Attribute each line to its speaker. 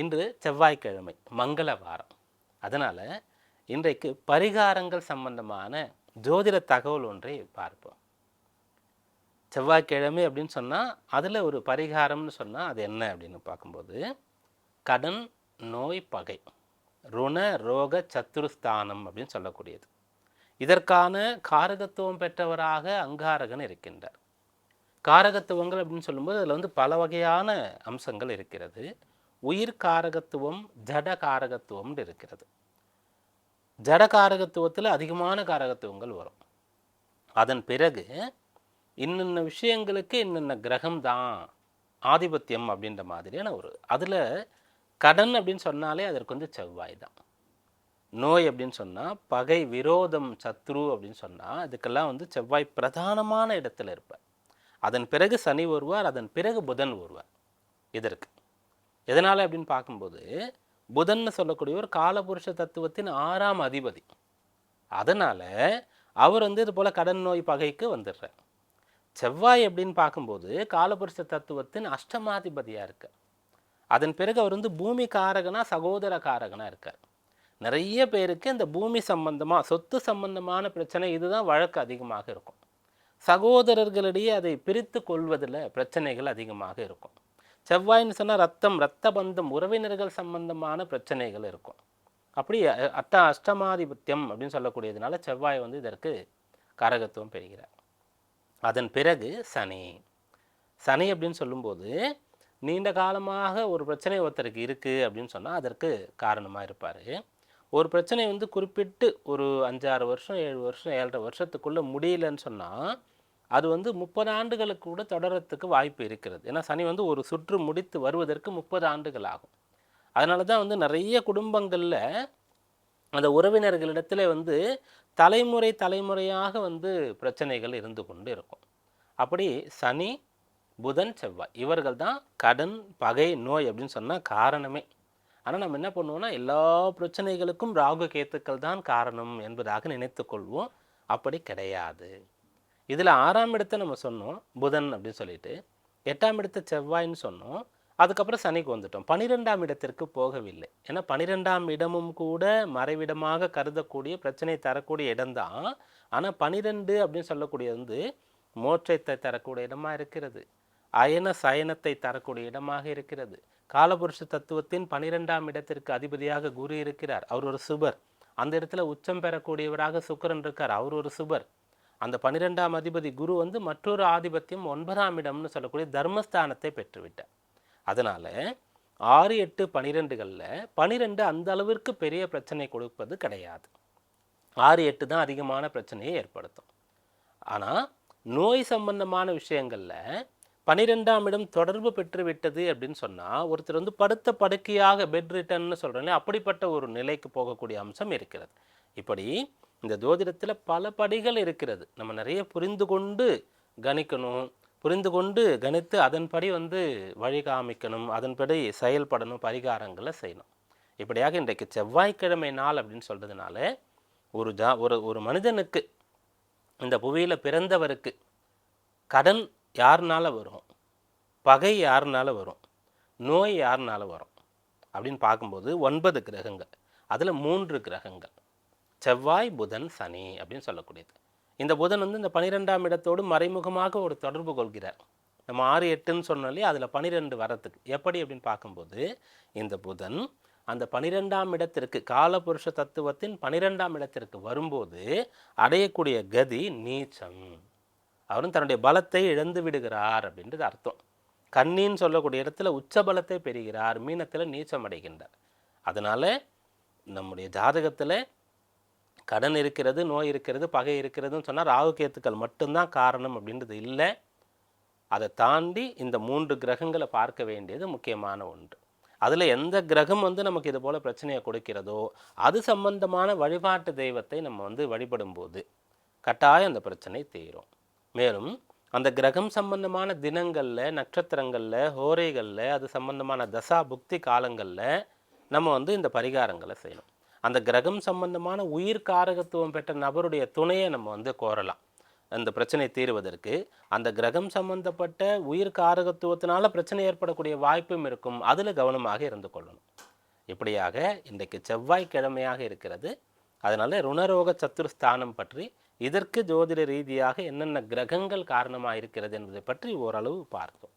Speaker 1: இன்று செவ்வாய்க்கிழமை மங்கள வாரம். அதனால் இன்றைக்கு பரிகாரங்கள் சம்பந்தமான ஜோதிட தகவல் ஒன்றை பார்ப்போம். செவ்வாய்க்கிழமை அப்படின்னு சொன்னால் அதில் ஒரு பரிகாரம்னு சொன்னால் அது என்ன அப்படின்னு பார்க்கும்போது கடன் நோய் பகை ருண ரோக சத்துருஸ்தானம் அப்படின்னு சொல்லக்கூடியது. இதற்கான காரகத்துவம் பெற்றவராக அங்காரகன் இருக்கின்றார். காரகத்துவங்கள் அப்படின்னு சொல்லும்போது அதில் வந்து பல வகையான அம்சங்கள் இருக்கிறது. உயிர் காரகத்துவம் ஜட காரகத்துவம்னு இருக்கிறது. ஜட காரகத்துவத்தில் அதிகமான காரகத்துவங்கள் வரும். அதன் பிறகு இன்னென்ன விஷயங்களுக்கு இன்னென்ன கிரகம் தான் ஆதிபத்தியம் அப்படின்ற மாதிரியான ஒரு அதில் கடன் அப்படின்னு சொன்னாலே அதற்கு வந்து செவ்வாய் தான். நோய் அப்படின்னு சொன்னால் பகை விரோதம் சத்ரு அப்படின்னு சொன்னால் இதுக்கெல்லாம் வந்து செவ்வாய் பிரதானமான இடத்துல இருப்பார். அதன் பிறகு சனி வருவார் அதன் பிறகு புதன் வருவார். இதற்கு. எதனால் அப்படின்னு பார்க்கும்போது புதன்னு சொல்லக்கூடிய ஒரு காலபுருஷ தத்துவத்தின் ஆறாம் அதிபதி. அதனால் அவர் வந்து இது போல் கடன் நோய் பகைக்கு வந்துடுறார். செவ்வாய் அப்படின்னு பார்க்கும்போது காலபுருஷ தத்துவத்தின் அஷ்டமாதிபதியாக இருக்கார். அதன் பிறகு அவர் வந்து பூமி காரகனா சகோதர காரகனாக இருக்கார். நிறைய பேருக்கு இந்த பூமி சம்பந்தமாக சொத்து சம்பந்தமான பிரச்சனை இதுதான் வழக்கு அதிகமாக இருக்கும். சகோதரர்களிடையே அதை பிரித்து கொள்வதில் பிரச்சனைகள் அதிகமாக இருக்கும். செவ்வாய்ன்னு சொன்னால் ரத்தம் ரத்த பந்தம் உறவினர்கள் சம்பந்தமான பிரச்சனைகள் இருக்கும். அப்படி அத்த அட்ட அஷ்டமாதிபத்தியம் அப்படின்னு சொல்லக்கூடியதுனால செவ்வாய் வந்து இதற்கு காரகத்துவம் பெறுகிறார். அதன் பிறகு சனி. சனி அப்படின்னு சொல்லும்போது நீண்ட காலமாக ஒரு பிரச்சனை ஒருத்தருக்கு இருக்குது அப்படின்னு சொன்னால் அதற்கு காரணமாக இருப்பார். ஒரு பிரச்சனை வந்து குறிப்பிட்டு ஒரு அஞ்சாறு வருஷம் ஏழு வருஷம் ஏழரை வருஷத்துக்குள்ளே முடியலன்னு சொன்னால் அது வந்து முப்பது ஆண்டுகளுக்கு கூட தொடரத்துக்கு வாய்ப்பு இருக்கிறது. ஏன்னா சனி வந்து ஒரு சுற்று முடித்து வருவதற்கு முப்பது ஆண்டுகள் ஆகும். அதனால தான் வந்து நிறைய குடும்பங்களில் அந்த உறவினர்களிடத்துல வந்து தலைமுறை தலைமுறையாக வந்து பிரச்சனைகள் இருந்து கொண்டு இருக்கும். அப்படி சனி புதன் செவ்வாய் இவர்கள் தான் கடன் பகை நோய் அப்படின்னு சொன்னால் காரணமே. ஆனால் நம்ம என்ன பண்ணுவோம்னா எல்லா பிரச்சனைகளுக்கும் ராகு கேத்துக்கள் தான் காரணம் என்பதாக நினைத்து கொள்வோம். அப்படி கிடையாது. இதில் ஆறாம் இடத்தை நம்ம சொன்னோம் புதன் அப்படின்னு சொல்லிட்டு. எட்டாம் இடத்தை செவ்வாய்ன்னு சொன்னோம். அதுக்கப்புறம் சனிக்கு வந்துட்டோம். பனிரெண்டாம் இடத்திற்கு போகவில்லை. ஏன்னா பனிரெண்டாம் இடமும் கூட மறைவிடமாக கருதக்கூடிய பிரச்சனை தரக்கூடிய இடம்தான் ஆனால் பனிரெண்டு அப்படின்னு சொல்லக்கூடிய வந்து மோட்சத்தை தரக்கூடிய இடமா இருக்கிறது. அயன சயனத்தை தரக்கூடிய இடமாக இருக்கிறது. காலபுருஷ தத்துவத்தின் பனிரெண்டாம் இடத்திற்கு அதிபதியாக குரு இருக்கிறார். அவர் ஒரு சுபர். அந்த இடத்துல உச்சம் பெறக்கூடியவராக சுக்கரன் இருக்கார். அவர் ஒரு சுபர். அந்த பன்னிரெண்டாம் அதிபதி குரு வந்து மற்றொரு ஆதிபத்தியம் ஒன்பதாம் இடம்னு சொல்லக்கூடிய தர்மஸ்தானத்தை பெற்றுவிட்டார். அதனால் ஆறு எட்டு பனிரெண்டுகளில் பனிரெண்டு அந்த அளவிற்கு பெரிய பிரச்சனை கொடுப்பது கிடையாது. ஆறு எட்டு தான் அதிகமான பிரச்சனையை ஏற்படுத்தும். ஆனால் நோய் சம்பந்தமான விஷயங்களில் பனிரெண்டாம் இடம் தொடர்பு பெற்றுவிட்டது அப்படின்னு சொன்னால் ஒருத்தர் வந்து படுத்த படுக்கையாக பெட் ரிட்டர்ன்னு சொல்கிறேன் அப்படிப்பட்ட ஒரு நிலைக்கு போகக்கூடிய அம்சம் இருக்கிறது. இப்படி இந்த ஜோதிடத்தில் பல படிகள் இருக்கிறது. நம்ம நிறைய புரிந்து கொண்டு கணிக்கணும். புரிந்து கொண்டு கணித்து அதன்படி வந்து வழி காமிக்கணும். அதன்படி செயல்படணும் பரிகாரங்களை செய்யணும். இப்படியாக இன்றைக்கு செவ்வாய்க்கிழமை நாள் அப்படின்னு சொல்கிறதுனால ஒரு ஜா ஒரு ஒரு மனிதனுக்கு இந்த புவியில் பிறந்தவருக்கு கடன் யாருனால வரும்? பகை யாருனால வரும்? நோய் யாருனால வரும்? அப்படின்னு பார்க்கும்போது ஒன்பது கிரகங்கள். அதில் மூன்று கிரகங்கள். செவ்வாய் புதன் சனி அப்படின்னு சொல்லக்கூடியது. இந்த புதன் வந்து இந்த பனிரெண்டாம் இடத்தோடு மறைமுகமாக ஒரு தொடர்பு கொள்கிறார். நம்ம ஆறு எட்டுன்னு சொன்னாலே அதில் பனிரெண்டு வரத்துக்கு. எப்படி அப்படின்னு பார்க்கும்போது இந்த புதன் அந்த பனிரெண்டாம் இடத்திற்கு காலபுருஷ தத்துவத்தின் பனிரெண்டாம் இடத்திற்கு வரும்போது அடையக்கூடிய கதி நீச்சம். அவரும் தன்னுடைய பலத்தை இழந்து விடுகிறார் அப்படின்றது அர்த்தம். கண்ணின்னு சொல்லக்கூடிய இடத்துல உச்ச பலத்தை பெறுகிறார். மீனத்தில் நீச்சம் அடைகின்றார். அதனால் நம்முடைய ஜாதகத்தில் கடன் இருக்கிறது நோய் இருக்கிறது பகை இருக்கிறதுன்னு சொன்னால் ராகுகேத்துக்கள் மட்டும்தான் காரணம் அப்படின்றது இல்லை. அதை தாண்டி இந்த மூன்று கிரகங்களை பார்க்க வேண்டியது முக்கியமான ஒன்று. அதில் எந்த கிரகம் வந்து நமக்கு இது போல் பிரச்சனையை கொடுக்கிறதோ அது சம்பந்தமான வழிபாட்டு தெய்வத்தை நம்ம வந்து வழிபடும்போது கட்டாயம் அந்த பிரச்சனை தீரும். மேலும் அந்த கிரகம் சம்பந்தமான தினங்களில் நட்சத்திரங்களில் ஹோரைகளில் அது சம்பந்தமான தசா புக்தி காலங்களில் நம்ம வந்து இந்த பரிகாரங்களை செய்யணும். அந்த கிரகம் சம்பந்தமான உயிர் காரகத்துவம் பெற்ற நபருடைய துணையை நம்ம வந்து கோரலாம். அந்த பிரச்சனை தீர்வதற்கு அந்த கிரகம் சம்பந்தப்பட்ட உயிர் காரகத்துவத்தினால பிரச்சனை ஏற்படக்கூடிய வாய்ப்பும் இருக்கும். அதில் கவனமாக இருந்து கொள்ளணும். இப்படியாக இன்றைக்கு செவ்வாய்க்கிழமையாக இருக்கிறது. அதனால் ருணரோக சத்துருஸ்தானம் பற்றி இதற்கு ஜோதிட ரீதியாக என்னென்ன கிரகங்கள் காரணமாக இருக்கிறது என்பதை பற்றி ஓரளவு பார்த்தோம்.